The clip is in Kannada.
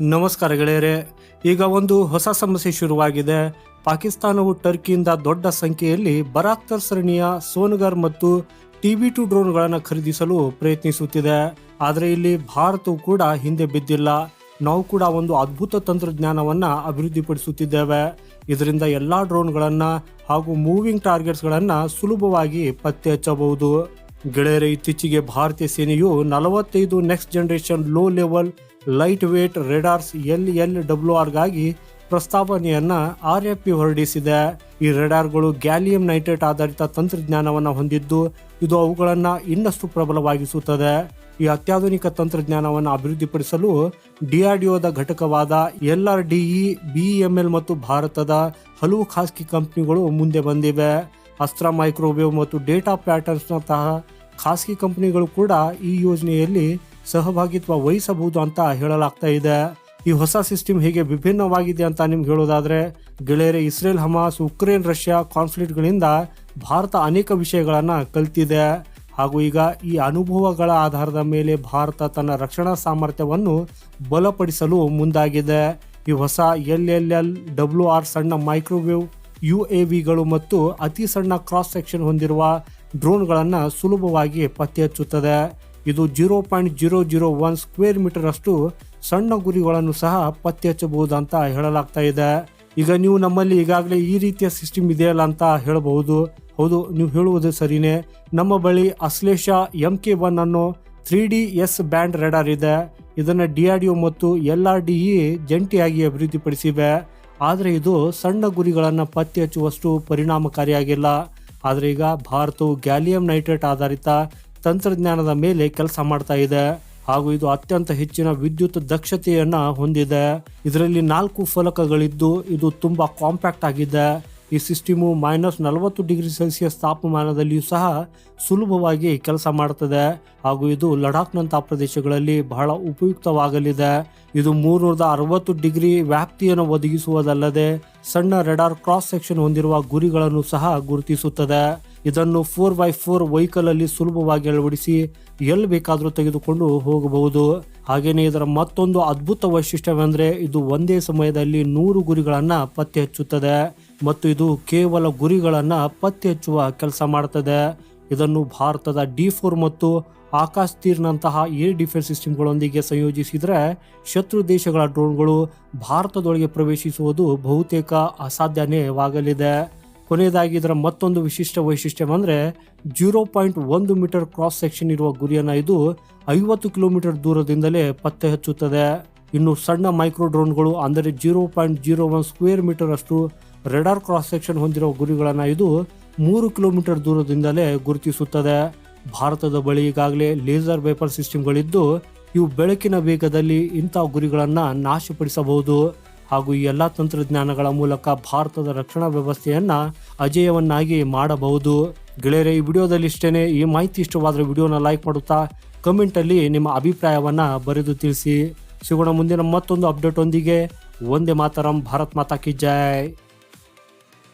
ನಮಸ್ಕಾರ ಗೆಳೆಯರೆ, ಈಗ ಒಂದು ಹೊಸ ಸಮಸ್ಯೆ ಶುರುವಾಗಿದೆ. ಪಾಕಿಸ್ತಾನವು ಟರ್ಕಿಯಿಂದ ದೊಡ್ಡ ಸಂಖ್ಯೆಯಲ್ಲಿ ಬರಾಕ್ತರ್ ಸರಣಿಯ ಸೋನ್ಗರ್ ಮತ್ತು ಟಿಬಿ ಟು ಡ್ರೋನ್ಗಳನ್ನು ಖರೀದಿಸಲು ಪ್ರಯತ್ನಿಸುತ್ತಿದೆ. ಆದರೆ ಇಲ್ಲಿ ಭಾರತವು ಕೂಡ ಹಿಂದೆ ಬಿದ್ದಿಲ್ಲ. ನಾವು ಕೂಡ ಒಂದು ಅದ್ಭುತ ತಂತ್ರಜ್ಞಾನವನ್ನ ಅಭಿವೃದ್ಧಿಪಡಿಸುತ್ತಿದ್ದೇವೆ. ಇದರಿಂದ ಎಲ್ಲಾ ಡ್ರೋನ್ಗಳನ್ನು ಹಾಗೂ ಮೂವಿಂಗ್ ಟಾರ್ಗೆಟ್ಸ್ಗಳನ್ನು ಸುಲಭವಾಗಿ ಪತ್ತೆ ಹಚ್ಚಬಹುದು. ಗೆಳೆಯರೆ, ಇತ್ತೀಚೆಗೆ ಭಾರತೀಯ ಸೇನೆಯು ನಲವತ್ತೈದು next generation low level light weight radars L L W ಆರ್ಗಾಗಿ ಪ್ರಸ್ತಾವನೆಯನ್ನ ಆರ್ ಎಫ್ ಪಿ ಹೊರಡಿಸಿದೆ. ಈ ರೆಡಾರ್ಗಳು ಗ್ಯಾಲಿಯಂ ನೈಟ್ರೇಟ್ ಆಧಾರಿತ ತಂತ್ರಜ್ಞಾನವನ್ನು ಹೊಂದಿದ್ದು, ಇದು ಅವುಗಳನ್ನು ಇನ್ನಷ್ಟು ಪ್ರಬಲವಾಗಿಸುತ್ತದೆ. ಈ ಅತ್ಯಾಧುನಿಕ ತಂತ್ರಜ್ಞಾನವನ್ನು ಅಭಿವೃದ್ಧಿಪಡಿಸಲು ಡಿಆರ್ಡಿಒದ ಘಟಕವಾದ ಎಲ್ ಆರ್ ಡಿಇ ಬಿಇಎಂಎಲ್ ಮತ್ತು ಭಾರತದ ಹಲವು ಖಾಸಗಿ ಕಂಪನಿಗಳು ಮುಂದೆ ಬಂದಿವೆ. ಅಸ್ತ್ರ ಮೈಕ್ರೋವೇವ್ ಮತ್ತು ಡೇಟಾ ಪ್ಯಾಟರ್ನ್ಸ್ನಂತಹ ಖಾಸಗಿ ಕಂಪನಿಗಳು ಕೂಡ ಈ ಯೋಜನೆಯಲ್ಲಿ ಸಹಭಾಗಿತ್ವ ವಹಿಸಬಹುದು ಅಂತ ಹೇಳಲಾಗ್ತಾ ಇದೆ. ಈ ಹೊಸ ಸಿಸ್ಟಮ್ ಹೇಗೆ ವಿಭಿನ್ನವಾಗಿದೆ ಅಂತ ನಿಮ್ಗೆ ಹೇಳೋದಾದ್ರೆ, ಗೆಳೆಯರೆ, ಇಸ್ರೇಲ್, ಹಮಾಸ್, ಉಕ್ರೇನ್, ರಷ್ಯಾ ಕಾನ್ಫ್ಲಿಕ್ಟ್ಗಳಿಂದ ಭಾರತ ಅನೇಕ ವಿಷಯಗಳನ್ನು ಕಲ್ತಿದೆ. ಹಾಗೂ ಈಗ ಈ ಅನುಭವಗಳ ಆಧಾರದ ಮೇಲೆ ಭಾರತ ತನ್ನ ರಕ್ಷಣಾ ಸಾಮರ್ಥ್ಯವನ್ನು ಬಲಪಡಿಸಲು ಮುಂದಾಗಿದೆ. ಈ ಹೊಸ L L L W R ಸಣ್ಣ ಮೈಕ್ರೋವೇವ್ ಯು ಎ ವಿಗಳು ಮತ್ತು ಅತಿ ಸಣ್ಣ ಕ್ರಾಸ್ ಸೆಕ್ಷನ್ ಹೊಂದಿರುವ ಡ್ರೋನ್ಗಳನ್ನು ಸುಲಭವಾಗಿ ಪತ್ತೆ ಹಚ್ಚುತ್ತದೆ ಇದು zero point zero zero one square metre ಅಷ್ಟು ಸಣ್ಣ ಗುರಿಗಳನ್ನು ಸಹ ಪತ್ತೆ ಹಚ್ಚಬಹುದು ಅಂತ ಹೇಳಲಾಗ್ತಾ ಇದೆ. ಈಗ ನೀವು ನಮ್ಮಲ್ಲಿ ಈಗಾಗಲೇ ಈ ರೀತಿಯ ಸಿಸ್ಟಮ್ ಇದೆಯಲ್ಲ ಅಂತ ಹೇಳಬಹುದು. ಹೌದು, ನೀವು ಹೇಳುವುದು ಸರಿನೇ. ನಮ್ಮ ಬಳಿ ಅಶ್ಲೇಷ ಎಂ ಕೆ ಒನ್ ಅನ್ನೋ three D S band radar ಇದೆ. ಇದನ್ನು ಡಿ ಆರ್ ಡಿ ಮತ್ತು ಎಲ್ ಆರ್ ಡಿ ಇ ಜಂಟಿಯಾಗಿ ಅಭಿವೃದ್ಧಿಪಡಿಸಿವೆ. ಆದರೆ ಇದು ಸಣ್ಣ ಗುರಿಗಳನ್ನು ಪತ್ತೆ ಹಚ್ಚುವಷ್ಟು ಪರಿಣಾಮಕಾರಿಯಾಗಿಲ್ಲ. ಆದರೆ ಈಗ ಭಾರತವು ಗ್ಯಾಲಿಯಂ ನೈಟ್ರೇಟ್ ಆಧಾರಿತ ತಂತ್ರಜ್ಞಾನದ ಮೇಲೆ ಕೆಲಸ ಮಾಡ್ತಾ ಇದೆ. ಹಾಗೂ ಇದು ಅತ್ಯಂತ ಹೆಚ್ಚಿನ ವಿದ್ಯುತ್ ದಕ್ಷತೆಯನ್ನು ಹೊಂದಿದೆ. ಇದರಲ್ಲಿ ನಾಲ್ಕು ಫಲಕಗಳಿದ್ದು ಇದು ತುಂಬಾ ಕಾಂಪ್ಯಾಕ್ಟ್ ಆಗಿದೆ. ಈ ಸಿಸ್ಟಮು ಮೈನಸ್ ನಲವತ್ತು ಡಿಗ್ರಿ ಸೆಲ್ಸಿಯಸ್ ತಾಪಮಾನದಲ್ಲಿಯೂ ಸಹ ಸುಲಭವಾಗಿ ಕೆಲಸ ಮಾಡುತ್ತದೆ ಹಾಗೂ ಇದು ಲಡಾಖ್ನಂತಹ ಪ್ರದೇಶಗಳಲ್ಲಿ ಬಹಳ ಉಪಯುಕ್ತವಾಗಲಿದೆ. ಇದು ಮೂರ್ನೂರದ ಅರವತ್ತು ಡಿಗ್ರಿ ವ್ಯಾಪ್ತಿಯನ್ನು ಒದಗಿಸುವುದಲ್ಲದೆ ಸಣ್ಣ ರೆಡಾರ್ ಕ್ರಾಸ್ ಸೆಕ್ಷನ್ ಹೊಂದಿರುವ ಗುರಿಗಳನ್ನು ಸಹ ಗುರುತಿಸುತ್ತದೆ. ಇದನ್ನು ಫೋರ್ ಬೈ ಫೋರ್ ವೆಹಿಕಲ್ ಅಲ್ಲಿ ಸುಲಭವಾಗಿ ಅಳವಡಿಸಿ ಎಲ್ಲಿ ಬೇಕಾದರೂ ತೆಗೆದುಕೊಂಡು ಹೋಗಬಹುದು. ಹಾಗೆಯೇ ಇದರ ಮತ್ತೊಂದು ಅದ್ಭುತ ವೈಶಿಷ್ಟ್ಯವೆಂದರೆ ಇದು ಒಂದೇ ಸಮಯದಲ್ಲಿ ನೂರು ಗುರಿಗಳನ್ನು ಪತ್ತೆ ಹಚ್ಚುತ್ತದೆ. ಮತ್ತು ಇದು ಕೇವಲ ಗುರಿಗಳನ್ನು ಪತ್ತೆ ಹಚ್ಚುವ ಕೆಲಸ ಮಾಡುತ್ತದೆ ಇದನ್ನು ಭಾರತದ ಡಿ ಫೋರ್ ಮತ್ತು ಆಕಾಶ್ ತೀರ್ನಂತಹ ಏರ್ ಡಿಫೆನ್ಸ್ ಸಿಸ್ಟಮ್ಗಳೊಂದಿಗೆ ಸಂಯೋಜಿಸಿದರೆ ಶತ್ರು ದೇಶಗಳ ಡ್ರೋನ್ಗಳು ಭಾರತದೊಳಗೆ ಪ್ರವೇಶಿಸುವುದು ಬಹುತೇಕ ಅಸಾಧ್ಯನೇವಾಗಲಿದೆ ಕೊನೆಯದಾಗಿ ಇದರ ಮತ್ತೊಂದು ವಿಶಿಷ್ಟ ವೈಶಿಷ್ಟ್ಯವೆಂದರೆ ಜೀರೋ ಪಾಯಿಂಟ್ ಒಂದು ಮೀಟರ್ ಕ್ರಾಸ್ ಸೆಕ್ಷನ್ ಇರುವ ಗುರಿಯನ್ನು ಇದು ಐವತ್ತು ಕಿಲೋಮೀಟರ್ ದೂರದಿಂದಲೇ ಪತ್ತೆ ಹಚ್ಚುತ್ತದೆ ಇನ್ನು ಸಣ್ಣ ಮೈಕ್ರೋ ಡ್ರೋನ್ಗಳು ಅಂದರೆ zero point zero one square metre ಅಷ್ಟು ರೆಡಾರ್ ಕ್ರಾಸ್ ಸೆಕ್ಷನ್ ಹೊಂದಿರುವ ಗುರಿಗಳನ್ನು ಇದು ಮೂರು ಕಿಲೋಮೀಟರ್ ದೂರದಿಂದಲೇ ಗುರುತಿಸುತ್ತದೆ. ಭಾರತದ ಬಳಿ ಈಗಾಗಲೇ ಲೇಸರ್ ವೇಪರ್ ಸಿಸ್ಟಮ್ಗಳಿದ್ದು, ಇವು ಬೆಳಕಿನ ವೇಗದಲ್ಲಿ ಇಂಥ ಗುರಿಗಳನ್ನು ನಾಶಪಡಿಸಬಹುದು. ಹಾಗೂ ಈ ಎಲ್ಲ ತಂತ್ರಜ್ಞಾನಗಳ ಮೂಲಕ ಭಾರತದ ರಕ್ಷಣಾ ವ್ಯವಸ್ಥೆಯನ್ನ ಅಜೇಯವನ್ನಾಗಿ ಮಾಡಬಹುದು. ಗೆಳೆಯರೆ, ಈ ವಿಡಿಯೋದಲ್ಲಿ ಇಷ್ಟೇನೆ. ಈ ಮಾಹಿತಿ ಇಷ್ಟವಾದರೆ ವಿಡಿಯೋನ ಲೈಕ್ ಮಾಡುತ್ತಾ, ಕಮೆಂಟಲ್ಲಿ ನಿಮ್ಮ ಅಭಿಪ್ರಾಯವನ್ನ ಬರೆದು ತಿಳಿಸಿ. ಸಿಗೋಣ ಮುಂದಿನ ಮತ್ತೊಂದು ಅಪ್ಡೇಟ್ ಒಂದಿಗೆ ಒಂದೇ ಮಾತರಂ, ಭಾರತ್ ಮಾತಾ ಕಿ ಜೈ.